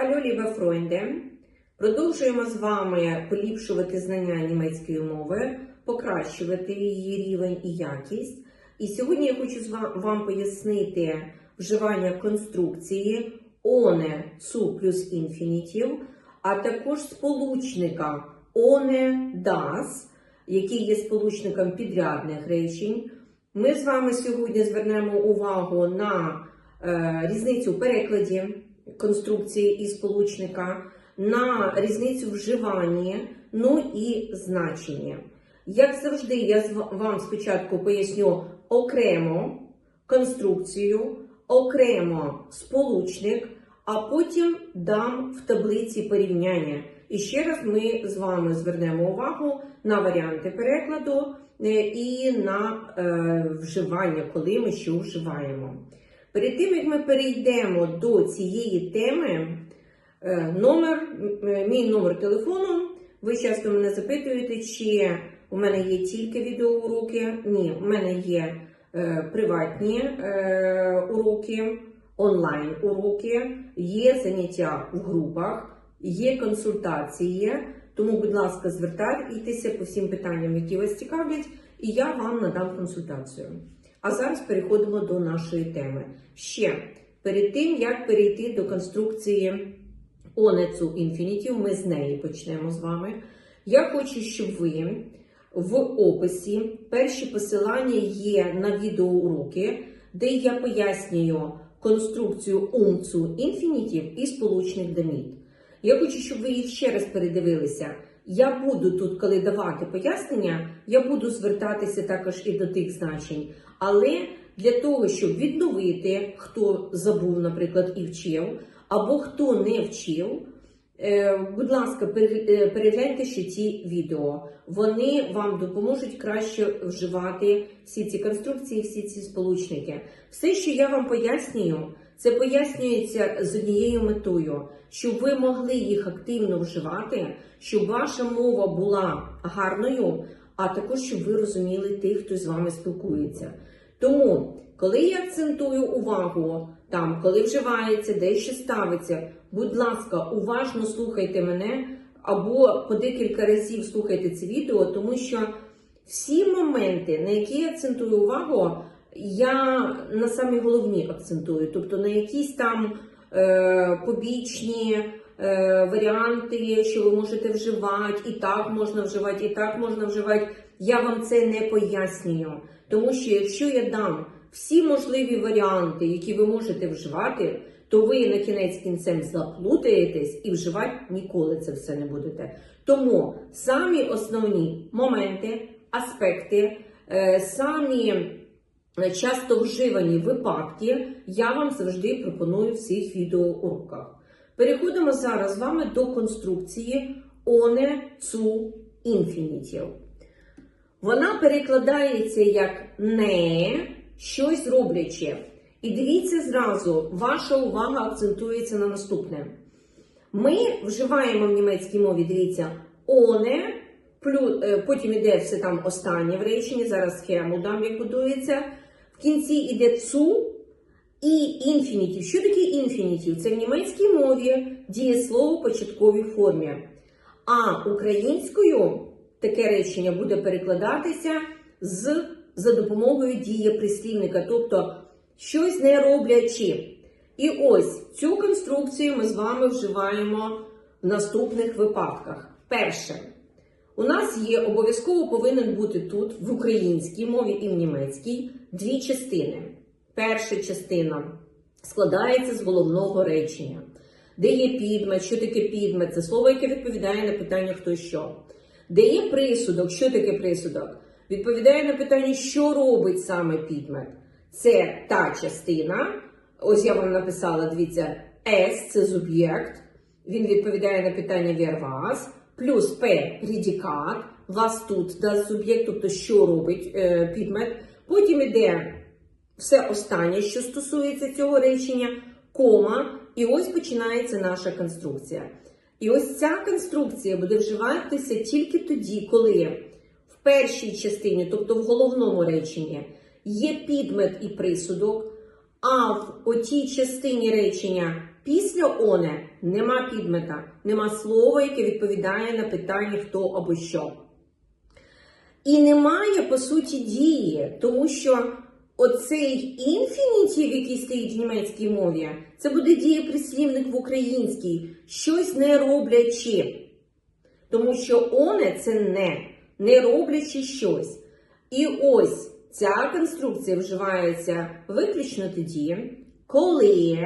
Hallo, liebe Freunde! Продовжуємо з вами поліпшувати знання німецької мови, покращувати її рівень і якість. І сьогодні я хочу вам пояснити вживання конструкції ohne zu плюс infinitiv, а також сполучника ohne das, який є сполучником підрядних речень. Ми з вами сьогодні звернемо увагу на е, різницю в перекладі конструкції і сполучника, на різницю в вживанні, ну і значенні. Як завжди, я вам спочатку поясню окремо конструкцію, окремо сполучник, а потім дам в таблиці порівняння. І ще раз ми з вами звернемо увагу на варіанти перекладу е, і на е, вживання, коли ми що вживаємо. Перед тим як ми перейдемо до цієї теми, е, номер, мій номер телефону. Ви часто мене запитуєте, чи у мене є тільки відеоуроки. Ні, у мене є е, приватні е, уроки, онлайн уроки, є заняття в групах, є консультації. Тому, будь ласка, звертайтеся по всім питанням, які вас цікавлять, і я вам надам консультацію. А зараз переходимо до нашої теми. Ще перед тим, як перейти до конструкції Онецу інфінітів, ми з неї почнемо з вами. Я хочу, щоб ви в описі перші посилання є на відеоуроки, де я пояснюю конструкцію умцу інфінітів і сполучник деміт. Я хочу, щоб ви їх ще раз передивилися. Я буду тут, коли давати пояснення, я буду звертатися також і до тих значень. Але для того, щоб відновити, хто забув, наприклад, і вчив, або хто не вчив, е, будь ласка, е, перегляньте ще ці відео. Вони вам допоможуть краще вживати всі ці конструкції, всі ці сполучники. Все, що я вам пояснюю, це пояснюється з однією метою, щоб ви могли їх активно вживати, щоб ваша мова була гарною, а також щоб ви розуміли тих, хто з вами спілкується. Тому, коли я акцентую увагу там, коли вживається, де що ставиться, будь ласка, уважно слухайте мене або по декілька разів слухайте це відео, тому що всі моменти, на які я акцентую увагу, я на самі головні акцентую, тобто на якісь там е, побічні е, варіанти, що ви можете вживати, і так можна вживати, і так можна вживати. Я вам це не пояснюю. Тому що якщо я дам всі можливі варіанти, які ви можете вживати, то ви на кінець кінцем заплутаєтесь і вживати ніколи це все не будете. Тому самі основні моменти, аспекти, е, самі часто вживані випадки я вам завжди пропоную в цих відеоуроках. Переходимо зараз з вами до конструкції ohne zu infinitiv. Вона перекладається як не щось роблячи. І дивіться зразу, ваша увага акцентується на наступне. Ми вживаємо в німецькій мові, дивіться, оне, е, потім іде все там останнє в реченні, зараз схему дам, як будується. Кінці іде цу і інфінітів. Що таке інфінітів? Це в німецькій мові дієслово в початковій формі. А українською таке речення буде перекладатися з за допомогою дієприслівника, тобто щось не роблячи. І ось цю конструкцію ми з вами вживаємо в наступних випадках. Перше, у нас є обов'язково повинен бути тут в українській мові і в німецькій дві частини. Перша частина складається з головного речення, де є підмет, що таке підмет, це слово, яке відповідає на питання хто що. Де є присудок, що таке присудок? Відповідає на питання, що робить саме підмет. Це та частина. Ось я вам написала, дивіться, S це суб'єкт. Він відповідає на питання was, плюс P предикат, вас тут да суб'єкт, тобто що робить е, підмет. Потім іде все останнє, що стосується цього речення, кома, і ось починається наша конструкція. І ось ця конструкція буде вживатися тільки тоді, коли в першій частині, тобто в головному реченні, є підмет і присудок, а в отій частині речення Після оне нема підмета, нема слова, яке відповідає на питання хто або що. І немає, по суті, дії, тому що оцей інфінітів, який стоїть в німецькій мові, це буде дієприслівник в українській, щось не роблячи. Тому що оне це не, не роблячи щось. І ось ця конструкція вживається виключно тоді, коли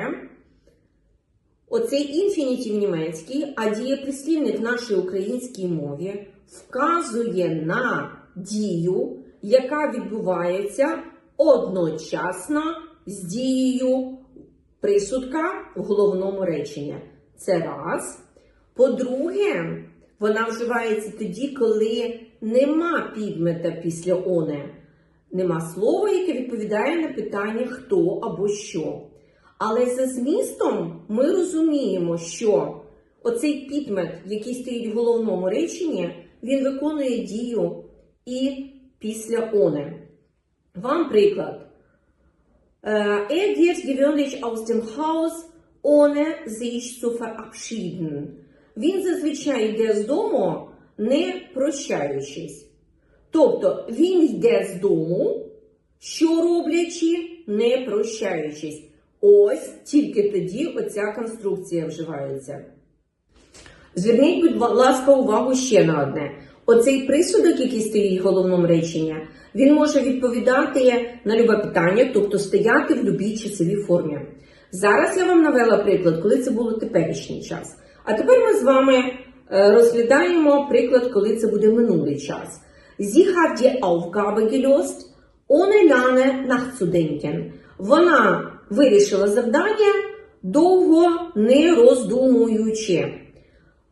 оцей інфінітів німецький, а дієприслівник в нашій українській мові вказує на дію, яка відбувається одночасно з дією присудка в головному реченні. Це раз. По-друге, вона вживається тоді, коли нема підмета після оне. Нема слова, яке відповідає на питання хто або що. Але за змістом ми розуміємо, що оцей підмет, який стоїть в головному реченні, він виконує дію і після оне. Вам приклад. Er geht gewöhnlich aus dem Haus, ohne sich zu verabschieden. Він зазвичай йде з дому, не прощаючись. Тобто він йде з дому, що роблячи, не прощаючись. Ось тільки тоді оця конструкція вживається. Зверніть, будь ласка, увагу ще на одне. Оцей присудок, який стоїть в головному реченні, він може відповідати на любе питання, тобто стояти в любій часовій формі. Зараз я вам навела приклад, коли це було теперішній час. А тепер ми з вами е, розглядаємо приклад, коли це буде минулий час. Sie hat die Aufgabe gelöst, ohne lange nachzudenken. Вона вирішила завдання довго не роздумуючи.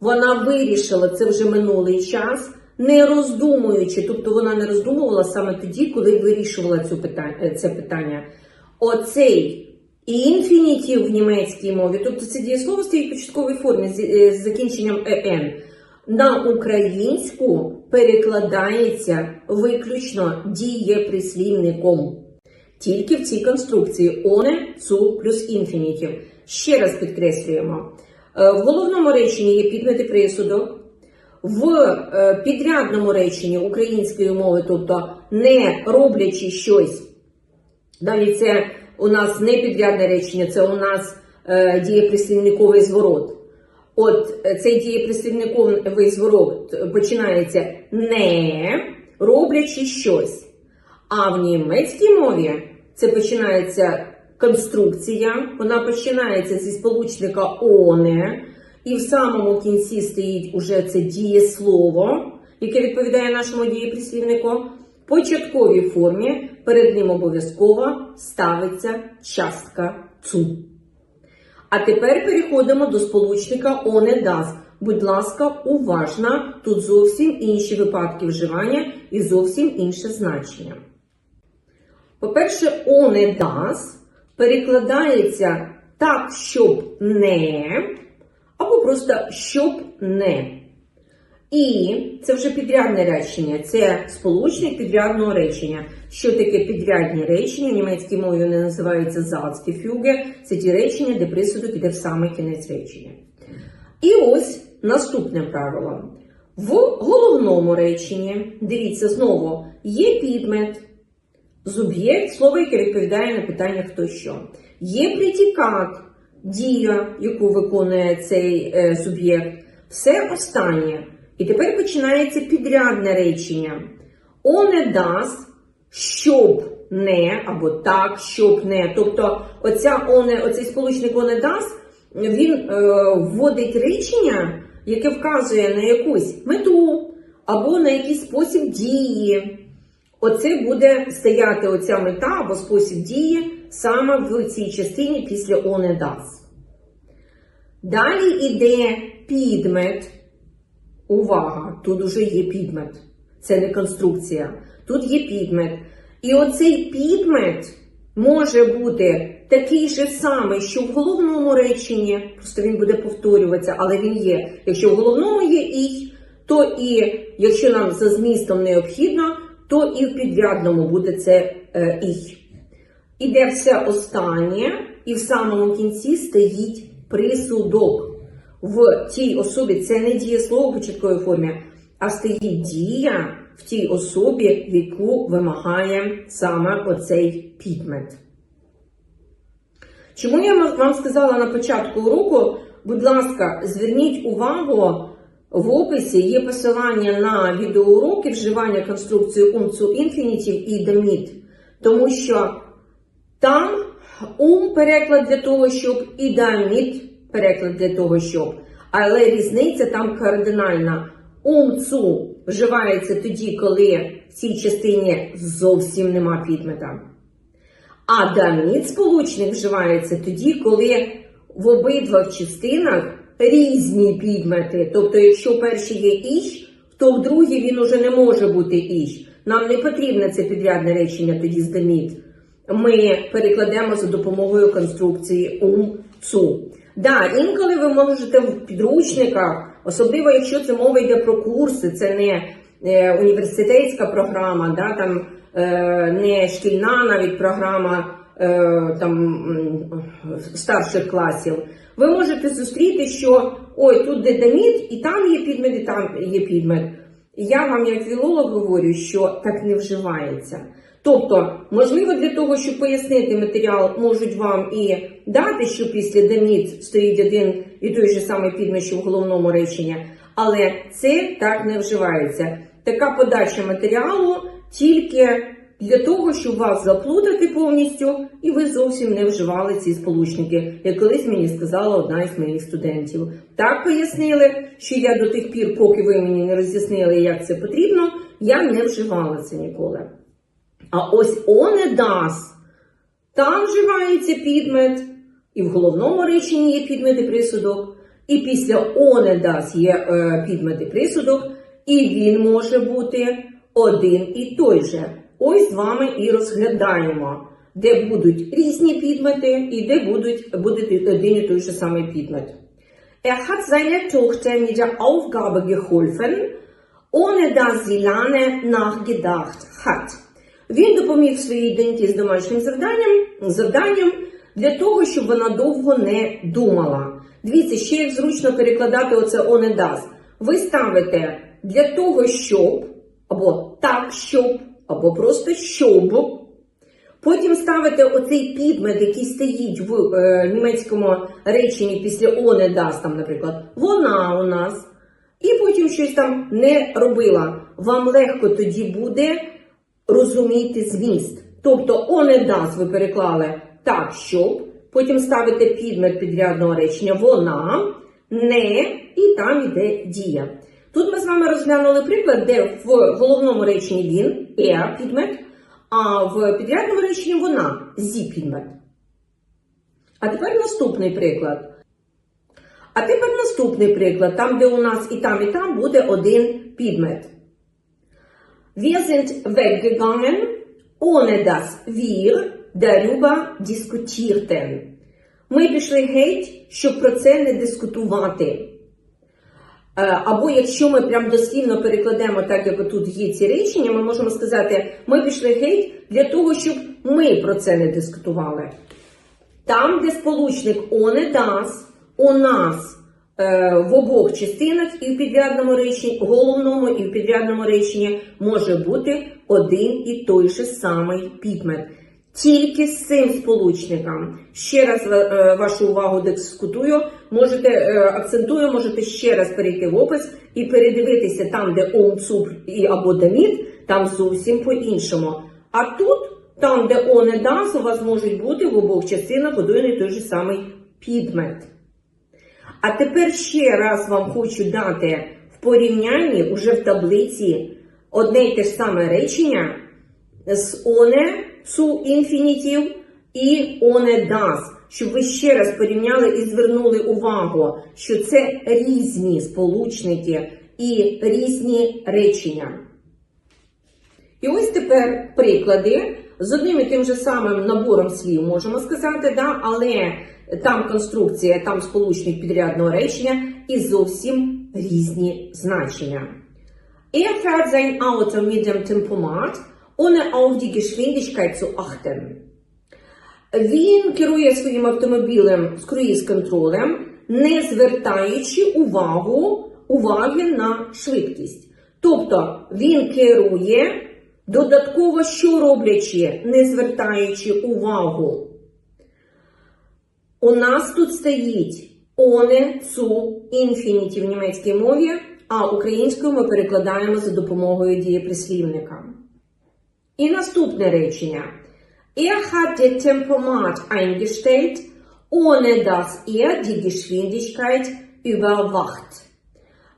Вона вирішила це вже минулий час, не роздумуючи, тобто вона не роздумувала саме тоді, коли вирішувала цю питання, це питання. Оцей інфінітів в німецькій мові, тобто це дієслово стоїть в початковій формі з, е, закінченням «ен», на українську перекладається виключно дієприслівником. Тільки в цій конструкції оне, цу плюс інфінітів. Ще раз підкреслюємо. Е, В головному реченні є підмети присудок. В е, підрядному реченні української мови, тобто не роблячи щось, далі це у нас не підрядне речення, це у нас е, дієприслівниковий зворот. От цей дієприслівниковий зворот починається не роблячи щось. А в німецькій мові це починається конструкція, вона починається зі сполучника оне, і в самому кінці стоїть уже це дієслово, яке відповідає нашому дієприслівнику. В початковій формі перед ним обов'язково ставиться частка цу. А тепер переходимо до сполучника «оне дас». Будь ласка, уважно, тут зовсім інші випадки вживання і зовсім інше значення. По-перше, «оне дас» перекладається так, щоб не, або просто щоб не. І це вже підрядне речення, це сполучник підрядного речення. Що таке підрядні речення? В німецькій мові вони називаються Satzgefüge. Це ті речення, де присудок іде в саме кінець речення. І ось наступне правило. В головному реченні, дивіться, знову є підмет, зуб'єкт, слово, яке відповідає на питання хто що. Є притікат, дія, яку виконує цей е, суб'єкт. Все останнє. І тепер починається підрядне речення. Оне дасть, щоб не, або так, щоб не. Тобто, оця оне, оцей сполучник оне дасть, він е, вводить речення, яке вказує на якусь мету або на якийсь спосіб дії. Оце буде стояти оця мета або спосіб дії саме в цій частині після оне дасть. Далі йде підмет. Увага! Тут уже є підмет. Це не конструкція. Тут є підмет. І оцей підмет може бути такий же самий, що в головному реченні, просто він буде повторюватися, але він є. Якщо в головному є і, то і якщо нам за змістом необхідно, то і в підрядному буде це е, і. Іде все останнє, і в самому кінці стоїть присудок. В тій особі це не дієслово в початковій формі, а стоїть дія в тій особі, яку вимагає саме оцей підмет. Чому я вам- сказала на початку уроку, будь ласка, зверніть увагу, в описі є посилання на відеоуроки вживання конструкції умцу інфінітів і деміт, тому що там ум переклад для того, щоб і даміт переклад для того, щоб. Але різниця там кардинальна. Умцу вживається тоді, коли в цій частині зовсім нема підмета. А даміт сполучник вживається тоді, коли в обидвох частинах різні підмети. Тобто, якщо перший є іщ, то в другій він уже не може бути іщ. Нам не потрібне це підрядне речення тоді з. Ми перекладемо за допомогою конструкції ум-цу. Да, інколи ви можете в підручниках, особливо якщо це мова йде про курси, це не е, університетська програма, да, там, е, не шкільна навіть програма там, старших класів. Ви можете зустріти, що ой, тут де даміт, і там є підмет, і там є підмет. Я вам, як філолог, говорю, що так не вживається. Тобто, можливо, для того, щоб пояснити матеріал, можуть вам і дати, що після деміт стоїть один і той же самий підмет, що в головному реченні, але це так не вживається. Така подача матеріалу тільки для того, щоб вас заплутати повністю, і ви зовсім не вживали ці сполучники, як колись мені сказала одна із моїх студентів. Так пояснили, що я до тих пір, поки ви мені не роз'яснили, як це потрібно, я не вживала це ніколи. А ось оне дас. Там вживається підмет, і в головному реченні є підмет і присудок, і після оне дас є е, підмет і присудок, і він може бути один і той же. Ось з вами і розглядаємо, де будуть різні підмети і де будуть, буде один і той же самий підмет. Er hat seiner Tochter mit der Aufgabe geholfen, ohne dass sie lange nachgedacht hat. Він допоміг своїй доньці з домашнім завданням, завданням для того, щоб вона довго не думала. Дивіться, ще як зручно перекладати оце «он і. Ви ставите для того, щоб, або так, щоб, або просто щоб. Потім ставите оцей підмет, який стоїть в е, німецькому реченні після «он і дасть», там, наприклад, вона у нас. І потім щось там не робила. Вам легко тоді буде розуміти зміст. Тобто «он і дасть» ви переклали так, щоб. Потім ставите підмет підрядного речення вона, не, і там йде дія. Тут ми з вами розглянули приклад, де в головному реченні він, е підмет, а в підрядному реченні вона зі підмет. А тепер наступний приклад. А тепер наступний приклад, там, де у нас і там, і там буде один підмет. Wir sind weggegangen, ohne dass wir darüber diskutierten. Ми пішли геть, щоб про це не дискутувати. Е, Або якщо ми прям дослівно перекладемо так, як тут є ці речення, ми можемо сказати, ми пішли геть для того, щоб ми про це не дискутували. Там, де сполучник «он і das» у нас е, в обох частинах і в підрядному реченні, головному і в підрядному реченні може бути один і той же самий підмет. Тільки з цим сполучником. Ще раз е, вашу увагу дискутую, можете е, акцентую, можете ще раз перейти в опис і передивитися там, де ом, цуп і або даміт, там зовсім по-іншому. А тут, там, де он і дас, у вас можуть бути в обох частинах один той же самий підмет. А тепер ще раз вам хочу дати в порівнянні уже в таблиці одне й те ж саме речення з оне цу інфінітів і оне дас, щоб ви ще раз порівняли і звернули увагу, що це різні сполучники і різні речення. І ось тепер приклади з одним і тим же самим набором слів можемо сказати, да, але там конструкція, там сполучник підрядного речення і зовсім різні значення. Er fährt sein Auto mit dem Tempomat, ohne auf die Geschwindigkeit zu achten. Він керує своїм автомобілем з круїз-контролем, не звертаючи увагу, уваги на швидкість. Тобто він керує додатково, що роблячи, не звертаючи увагу. У нас тут стоїть оне, цу, інфініті в німецькій мові, а українською ми перекладаємо за допомогою дієприслівника. І наступне речення. Er hat den Tempomat eingestellt, ohne dass er die Geschwindigkeit überwacht.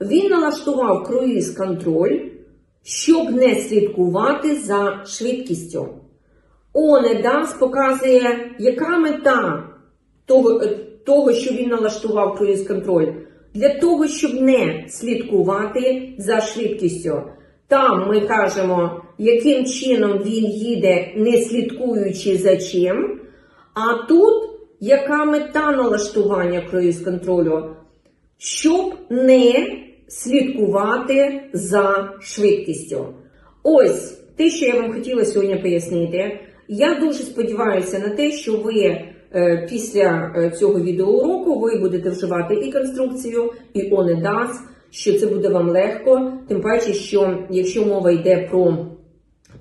Він налаштував круїз-контроль, щоб не слідкувати за швидкістю. Ohne das показує, яка мета того, е, того, що він налаштував круїз-контроль. Для того, щоб не слідкувати за швидкістю. Там ми кажемо, яким чином він їде, не слідкуючи за чим. А тут яка мета налаштування круїз-контролю? Щоб не слідкувати за швидкістю. Ось те, що я вам хотіла сьогодні пояснити. Я дуже сподіваюся на те, що ви е, після е, цього відеоуроку ви будете вживати і конструкцію, і does, що це буде вам легко. Тим паче, що якщо мова йде про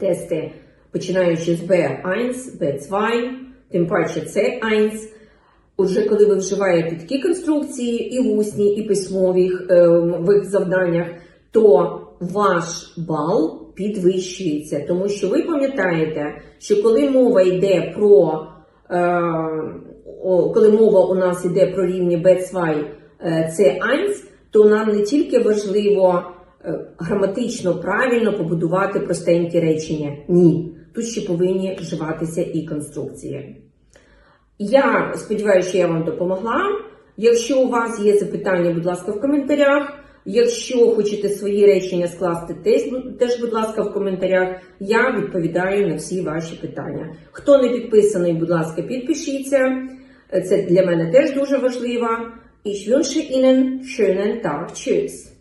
тести, починаючи з B1, B2, тим паче C1, Отже, коли ви вживаєте такі конструкції і в усній, і письмових е, завданнях, то ваш бал підвищується, тому що ви пам'ятаєте, що коли мова йде про е, коли мова у нас йде про рівні B2, е, C1, то нам не тільки важливо е, граматично правильно побудувати простенькі речення. Ні, тут ще повинні вживатися і конструкції. Я сподіваюся, що я вам допомогла. Якщо у вас є запитання, будь ласка, в коментарях. Якщо хочете свої речення скласти, теж, теж, будь ласка, в коментарях. Я відповідаю на всі ваші питання. Хто не підписаний, будь ласка, підпишіться. Це для мене теж дуже важливо. Ich wünsche Ihnen schönen Tag. Tschüss.